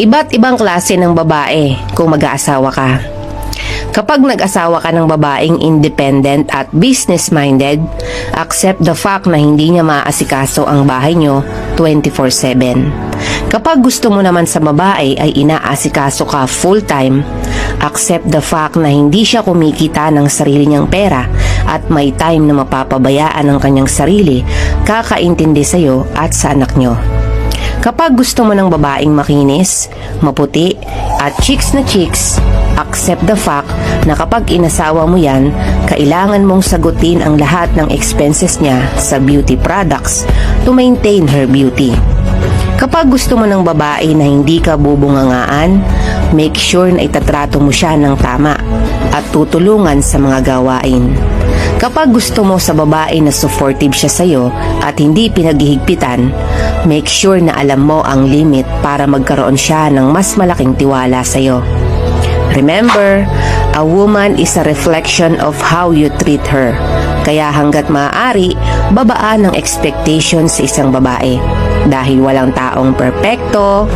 Iba't ibang klase ng babae kung mag-aasawa ka. Kapag nag-asawa ka ng babaeng independent at business-minded, accept the fact na hindi niya maaasikaso ang bahay niyo 24-7. Kapag gusto mo naman sa babae ay inaasikaso ka full-time, accept the fact na hindi siya kumikita ng sarili niyang pera at may time na mapapabayaan ang kanyang sarili, kakaintindi sa'yo at sa anak niyo. Kapag gusto mo ng babaeng makinis, maputi, at chicks na chicks, accept the fact na kapag inasawa mo yan, kailangan mong sagutin ang lahat ng expenses niya sa beauty products to maintain her beauty. Kapag gusto mo ng babae na hindi ka bubungangaan, make sure na itatrato mo siya ng tama at tutulungan sa mga gawain. Kapag gusto mo sa babae na supportive siya sa'yo at hindi pinaghihigpitan, make sure na alam mo ang limit para magkaroon siya ng mas malaking tiwala sa'yo. Remember, a woman is a reflection of how you treat her. Kaya hanggat maaari, babaan ang expectations sa isang babae. Dahil walang taong perpekto,